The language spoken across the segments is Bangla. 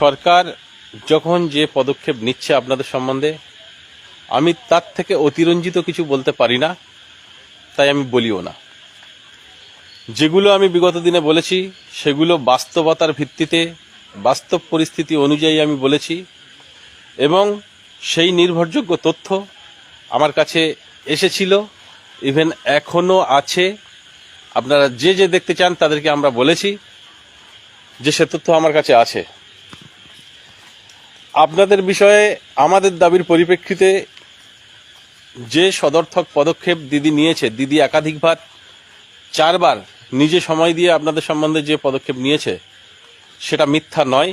সরকার যখন যে পদক্ষেপ নিচ্ছে আপনাদের সম্বন্ধে, আমি তার থেকে অতিরঞ্জিত কিছু বলতে পারি না, তাই আমি বলিও না। যেগুলো আমি বিগত দিনে বলেছি, সেগুলো বাস্তবতার ভিত্তিতে, বাস্তব পরিস্থিতি অনুযায়ী আমি বলেছি এবং সেই নির্ভরযোগ্য তথ্য আমার কাছে এসেছিল, ইভেন এখনও আছে। আপনারা যে যে দেখতে চান, তাদেরকে আমরা বলেছি যে সে তথ্য আমার কাছে আছে। আপনাদের বিষয়ে আমাদের দাবির পরিপ্রেক্ষিতে যে সদর্থক পদক্ষেপ দিদি নিয়েছে, দিদি একাধিকবার, চারবার নিজে সময় দিয়ে আপনাদের সম্বন্ধে যে পদক্ষেপ নিয়েছে, সেটা মিথ্যা নয়।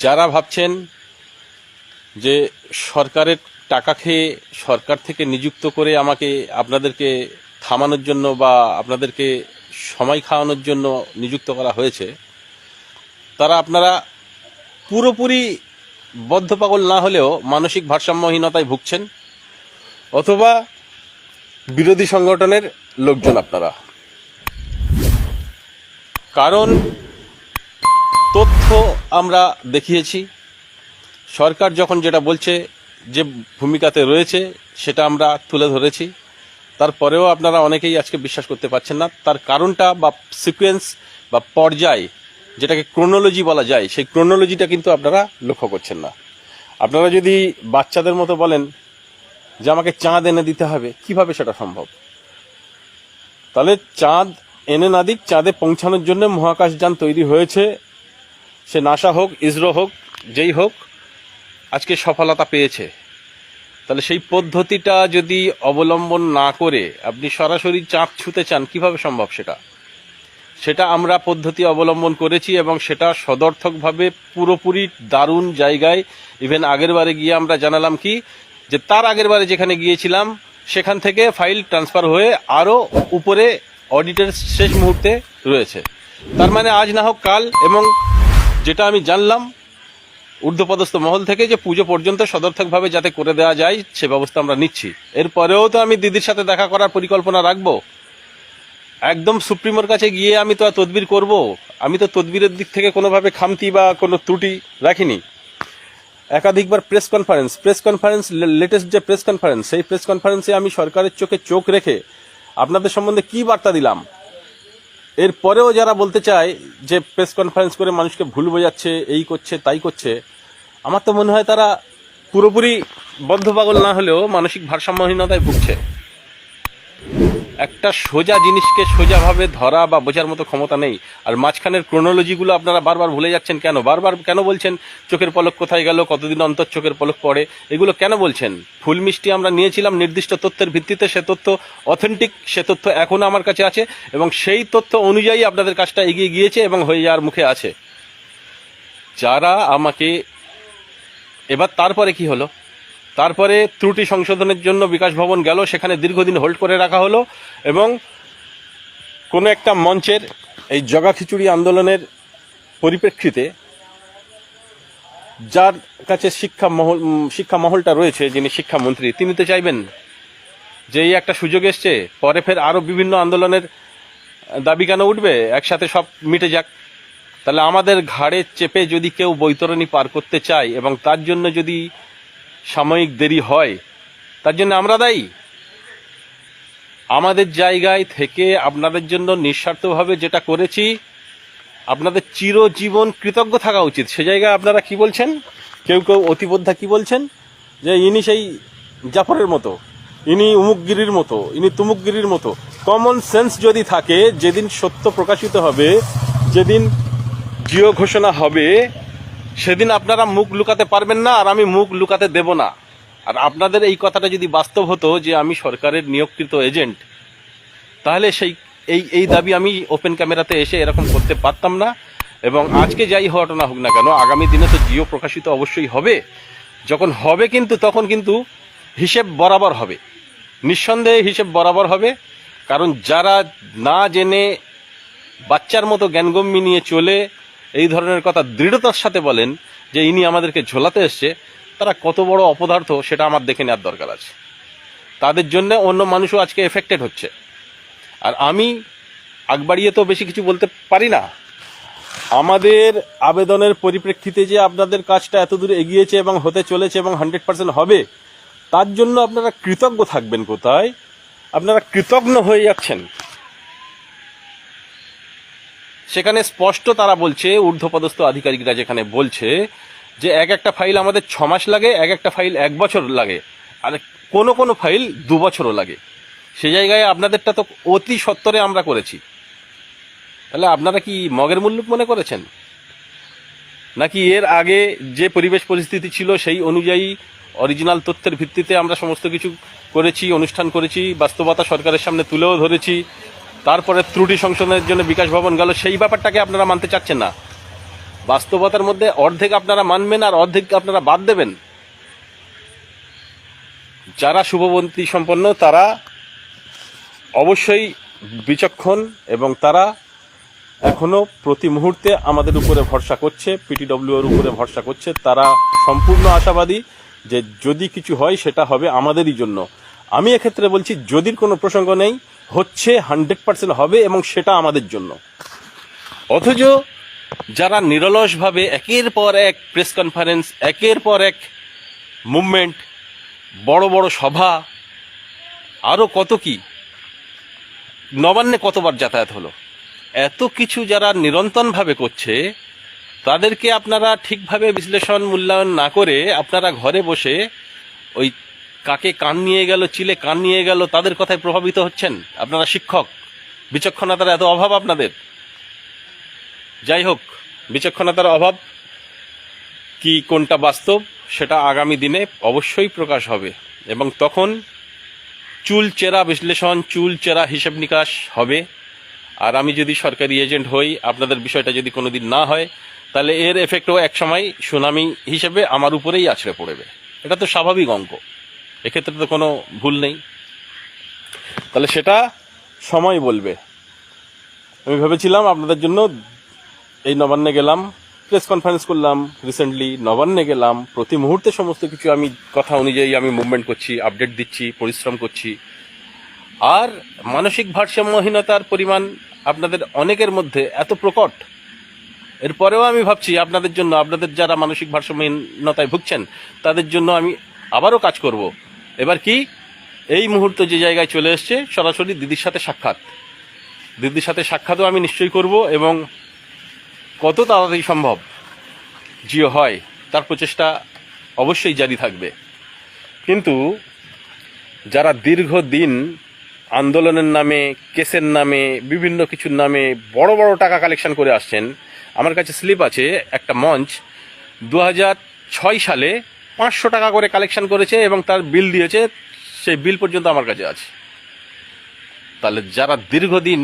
যারা ভাবছেন যে সরকারের টাকা খেয়ে সরকার থেকে নিযুক্ত করে আমাকে, আপনাদেরকে থামানোর জন্য বা আপনাদেরকে সময় খাওয়ানোর জন্য নিযুক্ত করা হয়েছে, তারা আপনারা পুরোপুরি বদ্ধপাগল না হলেও মানসিক ভারসাম্যহীনতায় ভুগছেন, অথবা বিরোধী সংগঠনের লোকজন আপনারা। কারণ, তথ্য আমরা দেখিয়েছি। সরকার যখন যেটা বলছে, যে ভূমিকাতে রয়েছে, সেটা আমরা তুলে ধরেছি। তারপরেও আপনারা অনেকেই আজকে বিশ্বাস করতে পারছেন না। তার কারণটা বা সিকোয়েন্স বা পর্যায় যেটাকে ক্রোনোলজি বলা যায়, সেই ক্রোনোলজিটা কিন্তু আপনারা লক্ষ্য করছেন না। আপনারা যদি বাচ্চাদের মতো বলেন যে আমাকে চাঁদ এনে দিতে হবে, কীভাবে সেটা সম্ভব? তাহলে চাঁদ এনে না দিক, চাঁদে পৌঁছানোর জন্য মহাকাশযান তৈরি হয়েছে। সে নাসা হোক, ইসরো হোক, যেই হোক, আজকে সফলতা পেয়েছে। তাহলে সেই পদ্ধতিটা যদি অবলম্বন না করে আপনি সরাসরি চাঁদ ছুতে চান, কীভাবে সম্ভব সেটা? সেটা আমরা পদ্ধতি অবলম্বন করেছি এবং সেটা সদর্থকভাবে পুরোপুরি দারুণ জায়গায় ইভেন আগের বারে গিয়ে আমরা জানালাম কি, যে তার আগের বারে যেখানে গিয়েছিলাম, সেখান থেকে ফাইল ট্রান্সফার হয়ে আরও উপরে অডিটের শেষ মুহূর্তে রয়েছে। তার মানে আজ না হোক কাল, এবং যেটা আমি জানলাম ঊর্ধ্বপদস্থ মহল থেকে যে পুজো পর্যন্ত সদর্থকভাবে যাতে করে দেওয়া যায়, সে ব্যবস্থা আমরা নিচ্ছি। এরপরেও তো আমি দিদির সাথে দেখা করার পরিকল্পনা রাখব। একদম সুপ্রিমোর কাছে গিয়ে আমি তো আর তদবির করব। আমি তো তদবিরের দিক থেকে কোনোভাবে খামতি বা কোনো ত্রুটি রাখিনি। একাধিকবার press conference press conference latest যে প্রেস কনফারেন্স, সেই প্রেস কনফারেন্সে আমি সরকারের চোখে চোখ রেখে আপনাদের সম্বন্ধে কি বার্তা দিলাম? এর পরেও যারা বলতে চায় যে প্রেস কনফারেন্স করে মানুষকে ভুল বোঝাচ্ছে, এই করছে, তাই করছে, আমার তো মনে হয় তারা পুরোপুরি বদ্ধ পাগল না হলেও মানসিক ভারসাম্যহীনতায় ভুগছে। একটা সোজা জিনিসকে সোজাভাবে ধরা বা বোঝার মতো ক্ষমতা নেই। আর মাঝখানের ক্রোনোলজিগুলো আপনারা বারবার ভুলে যাচ্ছেন কেন? বারবার কেন বলছেন চোখের পলক কোথায় গেল, কতদিন অন্তর চোখের পলক পড়ে? এগুলো কেন বলছেন? ফুল মিষ্টি আমরা নিয়েছিলাম, নির্দিষ্ট তথ্যের ভিত্তিতে সে তথ্য অথেন্টিক সে তথ্য এখনও আমার কাছে আছে এবং সেই তথ্য অনুযায়ী আপনাদের কাজটা এগিয়ে গিয়েছে এবং হয়ে যাওয়ার মুখে আছে। যারা আমাকে, এবার তারপরে কি হলো? তারপরে ত্রুটি সংশোধনের জন্য বিকাশ ভবন গেল, সেখানে দীর্ঘদিন হোল্ড করে রাখা হলো এবং কোনো একটা মঞ্চের এই জগা খিচুড়ি আন্দোলনের পরিপ্রেক্ষিতে যার কাছে শিক্ষা মহল শিক্ষা মহলটা রয়েছে, যিনি শিক্ষামন্ত্রী, তিনি তো চাইবেন যে এই একটা সুযোগ এসছে। পরে ফের আরও বিভিন্ন আন্দোলনের দাবি কেন উঠবে? একসাথে সব মিটে যাক। তাহলে আমাদের ঘাড়ে চেপে যদি কেউ বৈতরণী পার করতে চায় এবং তার জন্য যদি সাময়িক দেরি হয়, তার জন্য আমরা দায়ী। আমাদের জায়গায় থেকে আপনাদের জন্য নিঃস্বার্থভাবে যেটা করেছি, আপনাদের চিরজীবন কৃতজ্ঞ থাকা উচিত। সে জায়গায় আপনারা কি বলছেন? কেউ কেউ অতিবোদ্ধা কি বলছেন? যে ইনি সেই জাফরের মতো, ইনি উমুকগিরির মতো, ইনি তুমুকগিরির মতো। কমন সেন্স যদি থাকে, যেদিন সত্য প্রকাশিত হবে, যেদিন জিও ঘোষণা হবে সেদিন আপনারা মুখ লুকাতে পারবেন না, আর আমি মুখ লুকাতে দেব না। আর আপনাদের এই কথাটা যদি বাস্তব হতো যে আমি সরকারের নিয়োগকৃত এজেন্ট, তাহলে সেই, এই এই দাবি আমি ওপেন ক্যামেরাতে এসে এরকম করতে পারতাম না। এবং আজকে যাই ঘটনা হোক না কেন, আগামী দিনে তো জিও প্রকাশিত অবশ্যই হবে। যখন হবে কিন্তু, তখন কিন্তু হিসেব বরাবর হবে। নিঃসন্দেহে হিসেব বরাবর হবে। কারণ যারা না জেনে বাচ্চার মতো জ্ঞানগম্যি নিয়ে চলে এই ধরনের কথা দৃঢ়তার সাথে বলেন যে ইনি আমাদেরকে ঝোলাতে এসছে, তারা কত বড় অপদার্থ সেটা আমার দেখে নেওয়ার দরকার আছে। তাদের জন্য অন্য মানুষও আজকে এফেক্টেড হচ্ছে। আর আমি আগ বাড়িয়ে তো বেশি কিছু বলতে পারি না। আমাদের আবেদনের পরিপ্রেক্ষিতে যে আপনাদের কাজটা এত দূর এগিয়েছে এবং হতে চলেছে এবং হান্ড্রেড পার্সেন্ট হবে, তার জন্য আপনারা কৃতজ্ঞ থাকবেন কোথায়? আপনারা কৃতজ্ঞ হয়ে যাচ্ছেন। সেখানে স্পষ্ট তারা বলছে, ঊর্ধ্বপদস্থ আধিকারিকরা যেখানে বলছে যে এক একটা ফাইল আমাদের ছ মাস লাগে, এক একটা ফাইল এক বছর লাগে, আর কোনো কোনো ফাইল দু বছরও লাগে। সে জায়গায় আপনাদেরটা তো অতি সত্তরে আমরা করেছি। তাহলে আপনারা কি মগের মূল্য মনে করেছেন? নাকি এর আগে যে পরিবেশ পরিস্থিতি ছিল সেই অনুযায়ী অরিজিনাল তথ্যের ভিত্তিতে আমরা সমস্ত কিছু করেছি, অনুষ্ঠান করেছি, বাস্তবতা সরকারের সামনে তুলেও ধরেছি তারপরে ত্রুটি সংশোধনের জন্য বিকাশ ভবন গেল, সেই ব্যাপারটাকে আপনারা মানতে চাচ্ছেন না। বাস্তবতার মধ্যে অর্ধেক আপনারা মানবেন আর অর্ধেক আপনারা বাদ দেবেন। যারা শুভবন্তী সম্পন্ন, তারা অবশ্যই বিচক্ষণ এবং তারা এখনও প্রতি মুহূর্তে আমাদের উপরে ভরসা করছে পিটিডব্লিউ এর উপরে ভরসা করছে। তারা সম্পূর্ণ আশাবাদী যে যদি কিছু হয়, সেটা হবে আমাদেরই জন্য। আমি এক্ষেত্রে বলছি, যদির কোনো প্রসঙ্গ নেই হচ্ছে হান্ড্রেড পার্সেন্ট হবে এবং সেটা আমাদের জন্য। অথচ যারা নিরলসভাবে একের পর এক প্রেস কনফারেন্স, একের পর এক মুভমেন্ট, বড় বড় সভা আরও কত কি, নবান্নে কতবার যাতায়াত হলো, এত কিছু যারা নিরন্তরভাবে করছে, তাদেরকে আপনারা ঠিকভাবে বিশ্লেষণ, মূল্যায়ন না করে আপনারা ঘরে বসে ওই কাকে কান নিয়ে গেল, চিলে কান নিয়ে গেল, তাদের কথায় প্রভাবিত হচ্ছেন আপনারা শিক্ষক। বিচক্ষণতার এত অভাব আপনাদের? যাই হোক, বিচক্ষণতার অভাব কি কোনটা বাস্তব, সেটা আগামী দিনে অবশ্যই প্রকাশ হবে। এবং তখন চুল চেরা বিশ্লেষণ, চুল চেরা হিসেব নিকাশ হবে। আর আমি যদি সরকারি এজেন্ট হই, আপনাদের বিষয়টা যদি কোনোদিন না হয়, তাহলে এর এফেক্টও একসময় সুনামি হিসেবে আমার উপরেই আছড়ে পড়বে। এটা তো স্বাভাবিক অঙ্ক। এক্ষেত্রে তো কোনো ভুল নেই। তাহলে সেটা সময় বলবে। আমি ভেবেছিলাম আপনাদের জন্য এই নবান্নে গেলাম, প্রেস কনফারেন্স করলাম রিসেন্টলি নবান্নে গেলাম। প্রতি মুহূর্তে সমস্ত কিছু আমি, কথা অনুযায়ী আমি মুভমেন্ট করছি আপডেট দিচ্ছি, পরিশ্রম করছি। আর মানসিক ভারসাম্যহীনতার পরিমাণ আপনাদের অনেকের মধ্যে এত প্রকট। এরপরেও আমি ভাবছি আপনাদের জন্য, আপনাদের যারা মানসিক ভারসাম্যহীনতায় ভুগছেন, তাদের জন্য আমি আবারও কাজ করব। এবার কি? এই মুহূর্তে যে জায়গায় চলে এসছে, সরাসরি দিদির সাথে সাক্ষাৎ। দিদির সাথে সাক্ষাৎও আমি নিশ্চয়ই করব এবং কত তাড়াতাড়ি সম্ভব জিও হয়, তার প্রচেষ্টা অবশ্যই জারি থাকবে। কিন্তু যারা দীর্ঘদিন আন্দোলনের নামে, কেসের নামে, বিভিন্ন কিছুর নামে বড় বড় টাকা কালেকশন করে আসছেন, আমার কাছে স্লিপ আছে একটা মঞ্চ দু সালে পাঁচশো টাকা করে কালেকশন করেছে এবং তার বিল দিয়েছে, সেই বিল পর্যন্ত আমার কাছে আছে। তাহলে যারা দীর্ঘদিন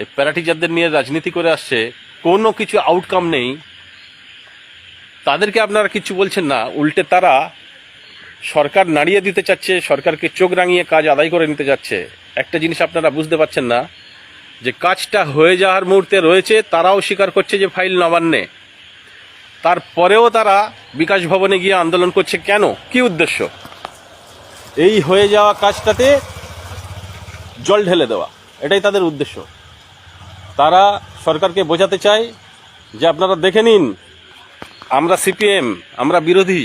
এই প্যারাটিজারদের নিয়ে রাজনীতি করে আসছে, কোনো কিছু আউটকাম নেই। তাদেরকে আপনারা কিছু বলছেন না, উল্টে তারা সরকার নাড়িয়ে দিতে চাচ্ছে, সরকারকে চোখ রাঙিয়ে কাজ আদায় করে নিতে চাচ্ছে। একটা জিনিস আপনারা বুঝতে পারছেন না, যে কাজটা হয়ে যাওয়ার মুহূর্তে রয়েছে, তারাও স্বীকার করছে যে ফাইল নবান্নে তারপরেও তারা বিকাশ ভবনে গিয়ে আন্দোলন করছে কেন? কি উদ্দেশ্য? এই হয়ে যাওয়া কাজটাতে জল ঢেলে দেওয়া, এটাই তাদের উদ্দেশ্য। তারা সরকারকে বোঝাতে চায় যে আপনারা দেখে নিন, আমরা সিপিএম, আমরা বিরোধী,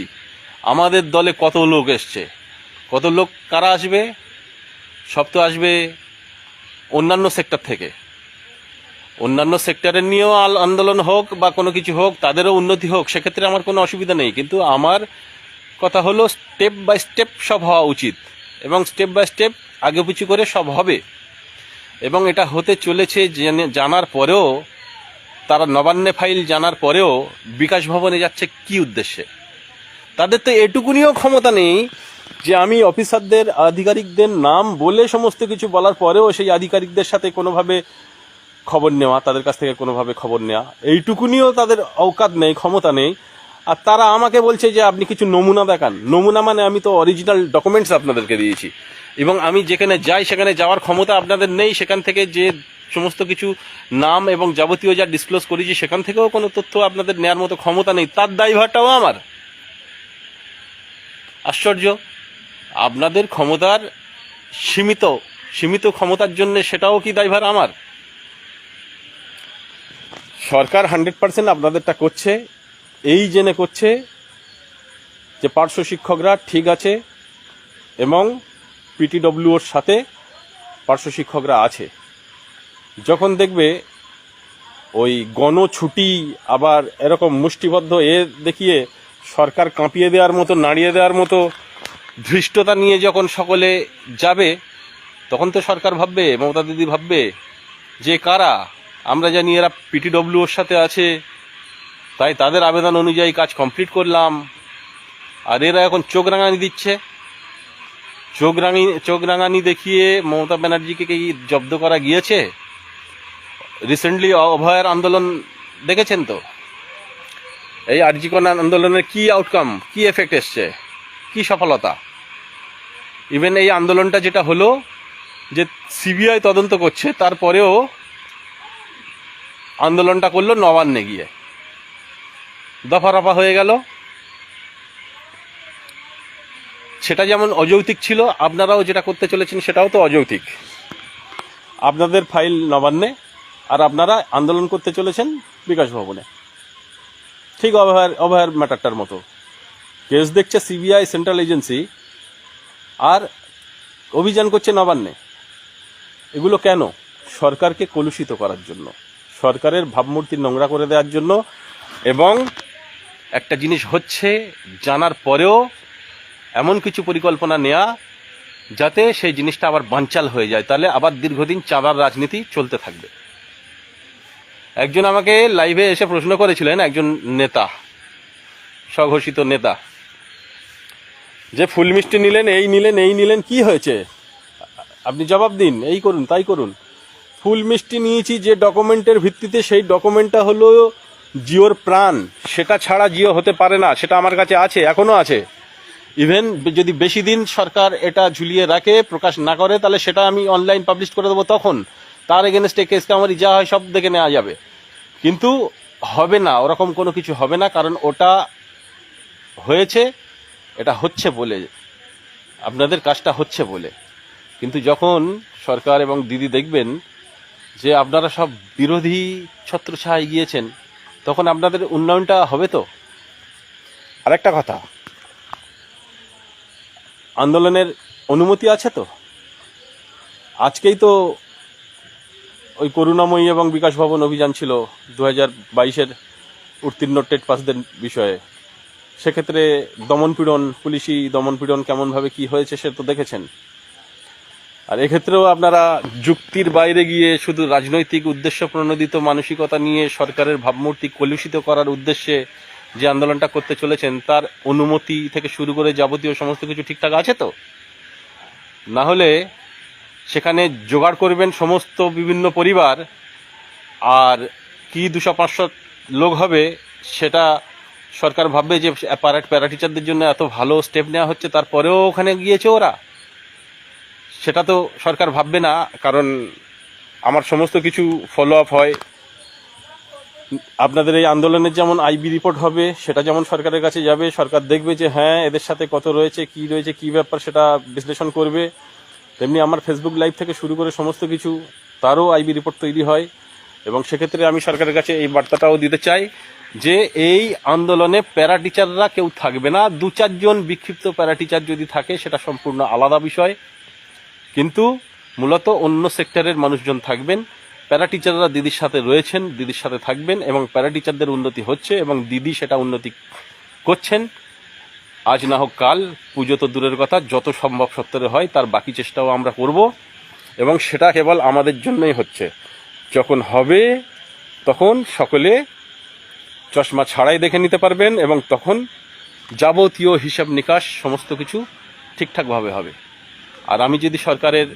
আমাদের দলে কত লোক এসছে, কত লোক কারা আসবে? সব তো আসবে অন্যান্য সেক্টর থেকে। অন্যান্য সেক্টরের নিয়েও আন্দোলন হোক বা কোনো কিছু হোক, তাদেরও উন্নতি হোক, সেক্ষেত্রে আমার কোনো অসুবিধা নেই। কিন্তু আমার কথা হলো স্টেপ বাই স্টেপ সব হওয়া উচিত এবং স্টেপ বাই স্টেপ আগে পিছু করে সব হবে। এবং এটা হতে চলেছে জেনে- জানার পরেও, তারা নবান্নে ফাইল জানার পরেও বিকাশ ভবনে যাচ্ছে কি উদ্দেশ্যে? তাদের তো এটুকুনিও ক্ষমতা নেই যে আমি অফিসারদের, আধিকারিকদের নাম বলে সমস্ত কিছু বলার পরেও সেই আধিকারিকদের সাথে কোনোভাবে খবর নেওয়া, তাদের কাছ থেকে কোনোভাবে খবর নেওয়া। এইটুকুনিও তাদের অৌকাত নেই, ক্ষমতা নেই। আর তারা আমাকে বলছে যে আপনি কিছু নমুনা দেখান। নমুনা মানে আমি তো অরিজিনাল ডকুমেন্টস আপনাদেরকে দিয়েছি। এবং আমি যেখানে যাই, সেখানে যাওয়ার ক্ষমতা আপনাদের নেই। সেখান থেকে যে সমস্ত কিছু নাম এবং যাবতীয় যা ডিসক্লোজ করেছি, সেখান থেকেও কোনো তথ্য আপনাদের নেওয়ার মতো ক্ষমতা নেই। তার দায়ভারটাও আমার। আশ্চর্য। আপনাদের ক্ষমতার সীমিত সীমিত ক্ষমতার জন্য সেটাও কি দায়ভার আমার? সরকার হান্ড্রেড পার্সেন্ট আপনাদেরটা করছে, এই জেনে করছে যে পার্শ্ব শিক্ষকরা ঠিক আছে এবং পিটিডব্লিউর সাথে পার্শ্ব শিক্ষকরা আছে। যখন দেখবে ওই গণছুটি আবার এরকম মুষ্টিবদ্ধ এ দেখিয়ে সরকার কাঁপিয়ে দেওয়ার মতো, নাড়িয়ে দেওয়ার মতো ধৃষ্টতা নিয়ে যখন সকলে যাবে, তখন তো সরকার ভাববে, মমতা দিদি ভাববে যে কারা আমরা জানি এরা পিটিডব্লিউর সাথে আছে, তাই তাদের আবেদন অনুযায়ী কাজ কমপ্লিট করলাম। আর এরা এখন চোখ রাঙানি দিচ্ছে। চোখ রাঙি, চোখ রাঙানি দেখিয়ে মমতা ব্যানার্জিকে কি জব্দ করা গিয়েছে? রিসেন্টলি অভয়ের আন্দোলন দেখেছেন তো? এই আরজিকন আন্দোলনের কি আউটকাম কি এফেক্ট এসছে, কি সফলতা? ইভেন এই আন্দোলনটা যেটা হলো, যে সিবিআই তদন্ত করছে, তারপরেও আন্দোলনটা করল নবান্নে গিয়ে। দফা রফা হয়ে গেল। সেটা যেমন অযৌক্তিক ছিল, আপনারাও যেটা করতে চলেছেন সেটাও তো অযৌক্তিক। আপনাদের ফাইল নবান্নে, আর আপনারা আন্দোলন করতে চলেছেন বিকাশ ভবনে। ঠিক অভয়ার অভয়ার ম্যাটারটার মতো। কেস দেখছে সিবিআই, সেন্ট্রাল এজেন্সি, আর অভিযান করছে নবান্নে। এগুলো কেন? সরকারকে কলুষিত করার জন্য। সরকারের ভাবমূর্তি নোংরা করে দেওয়ার জন্য এবং একটা জিনিস হচ্ছে জানার পরেও এমন কিছু পরিকল্পনা নেওয়া যাতে সেই জিনিসটা আবার বানচাল হয়ে যায়। তাহলে আবার দীর্ঘদিন চাঁদার রাজনীতি চলতে থাকবে। একজন আমাকে লাইভে এসে প্রশ্ন করেছিলেন, একজন নেতা, স্বঘোষিত নেতা, যে ফুল মিষ্টি নিলেন, এই নিলেন এই নিলেন, কি হয়েছে? আপনি জবাব দিন, এই করুন, তাই করুন। ফুল মিষ্টি নিয়েছি যে ডকুমেন্টের ভিত্তিতে, সেই ডকুমেন্টটা হলো জিওর প্রাণ। সেটা ছাড়া জিও হতে পারে না, সেটা আমার কাছে আছে, এখনও আছে। ইভেন যদি বেশি দিন সরকার এটা ঝুলিয়ে রাখে, প্রকাশ না করে, তাহলে সেটা আমি অনলাইন পাবলিশ করে দেবো তখন। তার এগেনস্টে কেস কামারি যা হয় সব দেখে নেওয়া যাবে। কিন্তু হবে না, ওরকম কোনো কিছু হবে না, কারণ ওটা হয়েছে, এটা হচ্ছে বলে, আপনাদের কাজটা হচ্ছে বলে। কিন্তু যখন সরকার এবং দিদি দেখবেন যে আপনারা সব বিরোধী ছত্রছায় গিয়েছেন তখন আপনাদের উন্নয়নটা হবে তো? আরেকটা কথা। আন্দোলনের অনুমতি আছে তো? আজকেই তো ওই করুণাময়ী এবং বিকাশ ভবন অভিযান ছিল দু হাজার বাইশের উত্তীর্ণ টেট পাসদের বিষয়ে। সেক্ষেত্রে দমনপীড়ন পুলিশি দমনপীড়ন কেমনভাবে কি হয়েছে সে তো দেখেছেন। আর এক্ষেত্রেও আপনারা যুক্তির বাইরে গিয়ে শুধু রাজনৈতিক উদ্দেশ্য প্রণোদিত মানসিকতা নিয়ে সরকারের ভাবমূর্তি কলুষিত করার উদ্দেশ্যে যে আন্দোলনটা করতে চলেছেন, তার অনুমতি থেকে শুরু করে যাবতীয় সমস্ত কিছু ঠিকঠাক আছে তো? না হলে সেখানে জোগাড় করবেন সমস্ত বিভিন্ন পরিবার, আর কি দুশো পাঁচশো লোক হবে সেটা সরকার ভাববে যে প্যারা প্যারা টিচারদের জন্য এত ভালো স্টেপ নেওয়া হচ্ছে, তারপরেও ওখানে গিয়েছে ওরা। সেটা তো সরকার ভাববে না, কারণ আমার সমস্ত কিছু ফলো আপ হয়। আপনাদের এই আন্দোলনের যেমন আইবি রিপোর্ট হবে, সেটা যেমন সরকারের কাছে যাবে, সরকার দেখবে যে হ্যাঁ এদের সাথে কত রয়েছে, কি রয়েছে, কি ব্যাপার সেটা বিশ্লেষণ করবে। তেমনি আমার ফেসবুক লাইভ থেকে শুরু করে সমস্ত কিছু, তারও আইবি রিপোর্ট তৈরি হয়। এবং সেক্ষেত্রে আমি সরকারের কাছে এই বার্তাটাও দিতে চাই যে এই আন্দোলনে প্যারা টিচাররা কেউ থাকবে না। দু চারজন বিক্ষিপ্ত প্যারা টিচার যদি থাকে, সেটা সম্পূর্ণ আলাদা বিষয়। কিন্তু মূলত অন্য সেক্টরের মানুষজন থাকবেন। প্যারা টিচাররা দিদির সাথে রয়েছেন, দিদির সাথে থাকবেন এবং প্যারা টিচারদের উন্নতি হচ্ছে এবং দিদি সেটা উন্নতি করছেন। আজ না হোক কাল, পুজো তো দূরের কথা, যত সম্ভব সত্তরে হয়, তার বাকি চেষ্টাও আমরা করব এবং সেটা কেবল আমাদের জন্যই হচ্ছে। যখন হবে, তখন সকলে চশমা ছাড়াই দেখে নিতে পারবেন এবং তখন যাবতীয় হিসাব নিকাশ, সমস্ত কিছু ঠিকঠাকভাবে হবে। আর আমি যদি সরকারের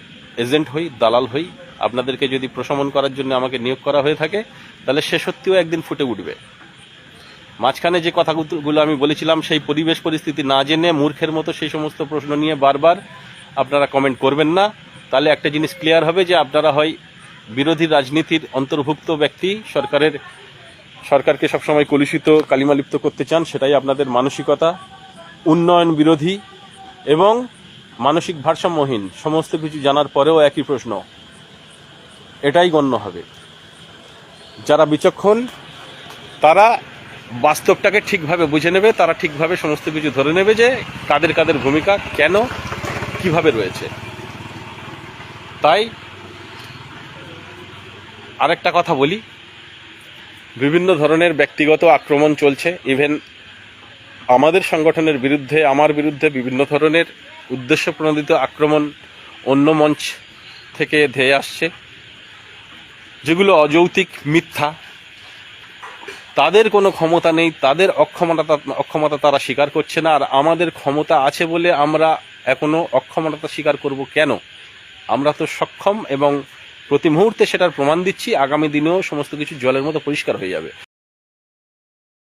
এজেন্ট হই, দালাল হই, আপনাদেরকে যদি প্রশমন করার জন্য আমাকে নিয়োগ করা হয়ে থাকে, তাহলে সে সত্যিও একদিন ফুটে উঠবে। মাঝখানে যে কথাগুলো আমি বলেছিলাম, সেই পরিবেশ পরিস্থিতি না জেনে মূর্খের মতো সেই সমস্ত প্রশ্ন নিয়ে বারবার আপনারা কমেন্ট করবেন না। তাহলে একটা জিনিস ক্লিয়ার হবে যে আপনারা হয় বিরোধী রাজনীতির অন্তর্ভুক্ত ব্যক্তি, সরকারের, সরকারকে সবসময় কলুষিত, কালিমালিপ্ত করতে চান, সেটাই আপনাদের মানসিকতা, উন্নয়ন বিরোধী এবং মানসিক ভারসাম্যহীন, সমস্ত কিছু জানার পরেও একই প্রশ্ন। এটাই গণ্য হবে। যারা বিচক্ষণ, তারা বাস্তবটাকে ঠিকভাবে বুঝে নেবে, তারা ঠিকভাবে সমস্ত কিছু ধরে নেবে যে কাদের কাদের ভূমিকা, কেন, কীভাবে রয়েছে। তাই আরেকটা কথা বলি। বিভিন্ন ধরনের ব্যক্তিগত আক্রমণ চলছে। ইভেন আমাদের সংগঠনের বিরুদ্ধে, আমার বিরুদ্ধে বিভিন্ন ধরনের উদ্দেশ্য প্রণোদিত আক্রমণ অন্য মঞ্চ থেকে ধেয়ে আসছে। যেগুলো অযৌক্তিক মিথ্যা। তাদের কোনো ক্ষমতা নেই, তাদের অক্ষমতা অক্ষমতা তারা স্বীকার করছে না, আর আমাদের ক্ষমতা আছে বলে আমরা এখনও অক্ষমতা স্বীকার করব কেন? আমরা তো সক্ষম এবং প্রতি মুহূর্তে সেটার প্রমাণ দিচ্ছি, আগামী দিনেও সমস্ত কিছু জলের মতো পরিষ্কার হয়ে যাবে।